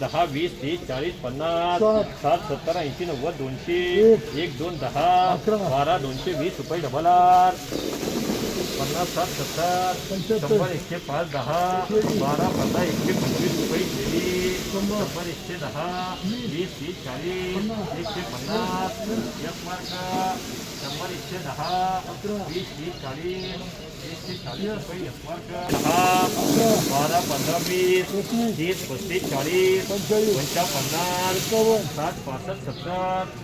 दहा वीस तीस चाळीस पन्नास सात सत्तर ऐंशी नव्वद दोनशे एक. दोन दहा. बारा दोनशे वीस रुपये डबल आर पन्नास सात सत्तर. शंभर एकशे पाच दहा बारा पंधरा एकशे पंचवीस रुपये केली शंभर. एकशे दहा वीस तीस चाळीस. एकशे पन्नास एक मार्क शंभर एकशे दहा वीस तीस चाळीस एकशे चाळीस रुपये एक मार्क दहा अकरा बारा पंधरा वीस एकवीस तीस पंचावन्न पन्नास साठ पासष्ट सत्तर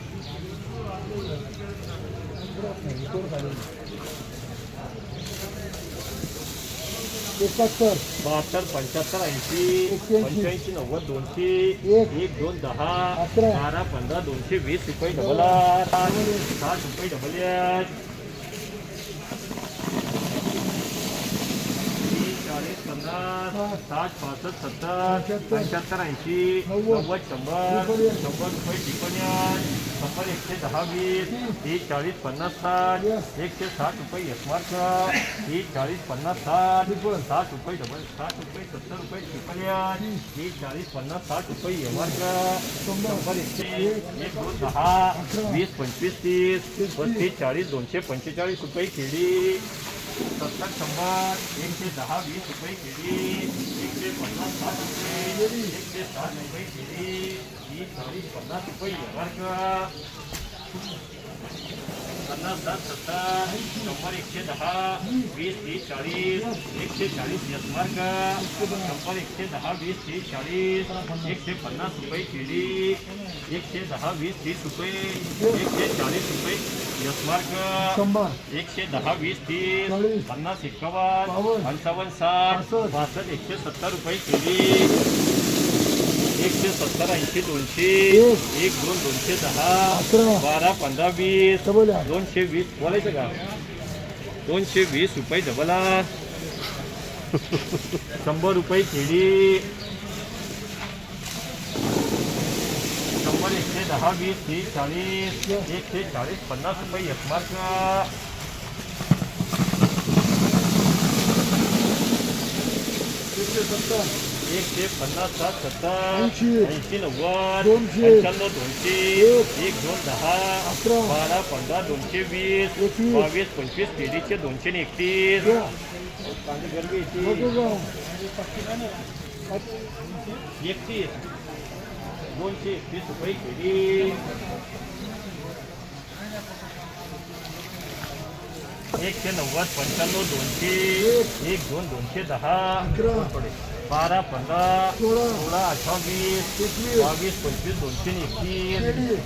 एकाहत्तर बहात्तर पंच्याहत्तर ऐंशी, पंच्याऐंशी, नव्वद, दोनशे, एक. दोन, दहा. बारा, पंधरा, दोनशे वीस रुपये डबल आर साठ रुपये डबल एच चाळीस पन्नास साठ पासष्ट सत्तर पंच्याहत्तर. ऐंशी नव्वद. शंभर. शंभर रुपये टिपण्यात शंभर एकशे दहा वीस तीस चाळीस पन्नास साठ. एकशे साठ रुपये यशमार्क तीस चाळीस पन्नास साठ. साठ रुपये डबल साठ रुपये सत्तर रुपये टिपण्यात तीस चाळीस पन्नास साठ रुपये यशमार्क शंभर एकशे एक दोन दहा वीस पंचवीस तीस पस्तीस चाळीस दोनशे पंचेचाळीस रुपये केली शंबर एक से दहा वीस रुपये केली से पन्नास साठ रुपये, एक से साठ रुपये केली बीस चाळीस पन्नास रुपये पन्नास एकशे दहा, वीस तीस, चाळीस, एकशे चाळीस यस मार्ग शंभर एकशे दहा, वीस तीस चाळीस एकशे पन्नास रुपये केली एकशे दहा, वीस तीस रुपये एकशे चाळीस रुपये यस मार्ग शंभर एकशे दहा, वीस तीस, पन्नास पंचावन्न साठ. पासष्ट एकशे सत्तर रुपये एकशे सत्तर ऐंशी दोनशे एक. दोन दोनशे दहा बारा पंधरा वीस दोनशे वीस बोलायचं का? दोनशे वीस रुपये डबला शंभर रुपये केळी. शंभर एकशे दहा वीस तीस चाळीस एकशे चाळीस पन्नास रुपये यशमार्क एकशे सत्तर. एकशे पन्नास सात सत्तर ऐंशी. नव्वद. पंच्याण्णव दोनशे एक. दोन दहा बारा पंधरा दोनशे वीस. बावीस पंचवीस तेवीसशे दोनशे एकतीस. एकतीस दोनशे एकतीस रुपये केली एकशे नव्वद पंच्याण्णव दोनशे एक दोन दोनशे दहा बारा पंधरा सोळा सोळा अठ्ठावीस एकवीस बावीस पंचवीस दोनशे आणि एकतीस केळी.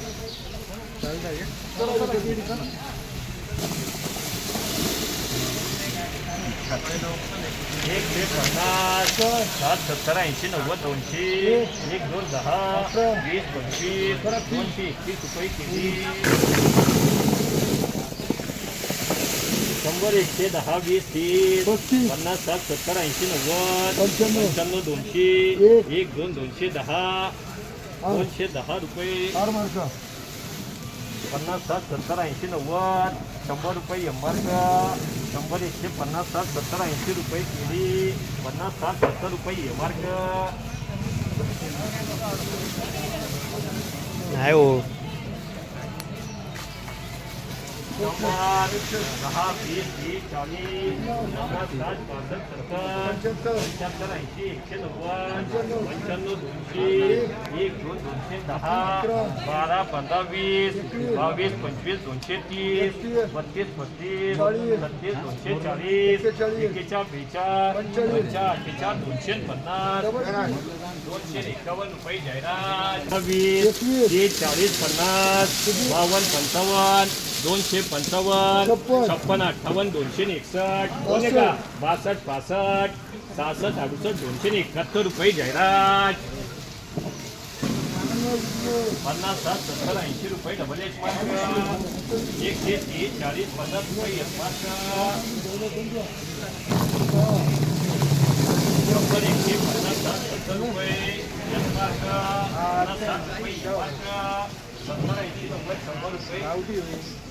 चला, चला, केळी चला. एकशे पन्नास सात सत्तर ऐंशी नव्वद दोनशे एक दोन दहा वीस पंचवीस दोनशे एकतीस रुपये केली शंभर एकशे दहा वीस तीस पन्नास सात सत्तर ऐंशी नव्वद पंच्याण्णव दोनशे एक. दोन दोनशे दहा दोनशे दहा रुपये पन्नास सात सत्तर ऐंशी नव्वद शंभर रुपये का शंभर एकशे पन्नास सात सत्तर ऐंशी रुपये केली पन्नास सात सत्तर रुपये एम आर नाही हो दहा वीस तीस चाळीस पन्नास साठ पासष्ट सत्तर पंच्याहत्तर पंच्याहत्तर ऐंशी एकशे नव्वद पंच्याण्णव दोनशे एक दोन दोनशे दहा बारा पंधरा वीस बावीस पंचवीस दोनशे तीस बत्तीस पस्तीस सत्तीस दोनशे चाळीस एकेचाळ बेचाळ पंचा अठ्ठेचाळ दोनशे पन्नास दोनशे एकावन्न रुपये जाहिरात वीस तीस चाळीस पन्नास बावन्न पंचावन्न दोनशे पंचावन्न छप्पन. अठ्ठावन्न दोनशे एकसष्ट. का? बासष्ट पासष्ट सहासष्ट अडुसष्ट दोनशे एकाहत्तर रुपये जाहिरात. पन्नास सात सत्तर ऐंशी रुपये डबल एक मार्क एकशे तीस चाळीस पन्नास रुपये एक मार्क एकशे पन्नास सात सत्तर रुपये एक मार्क पन्नास सात रुपये एक मार्क सत्तर ऐंशी नव्वद शंभर रुपये.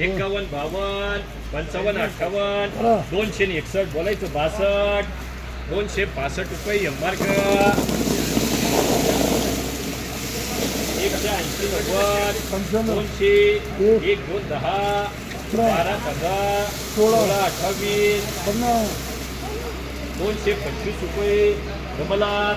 एकावन्न बावन्न पंचावन्न अठ्ठावन्न. दोनशे एकसष्ट बोलायचं बासष्ट दोनशे पासष्ट रुपये एम मार्क एकशे ऐंशी नव्वद दोनशे एक. दोन दहा बारा पंधरा सोळा. अठ्ठावीस दोनशे पंचवीस रुपये कमलात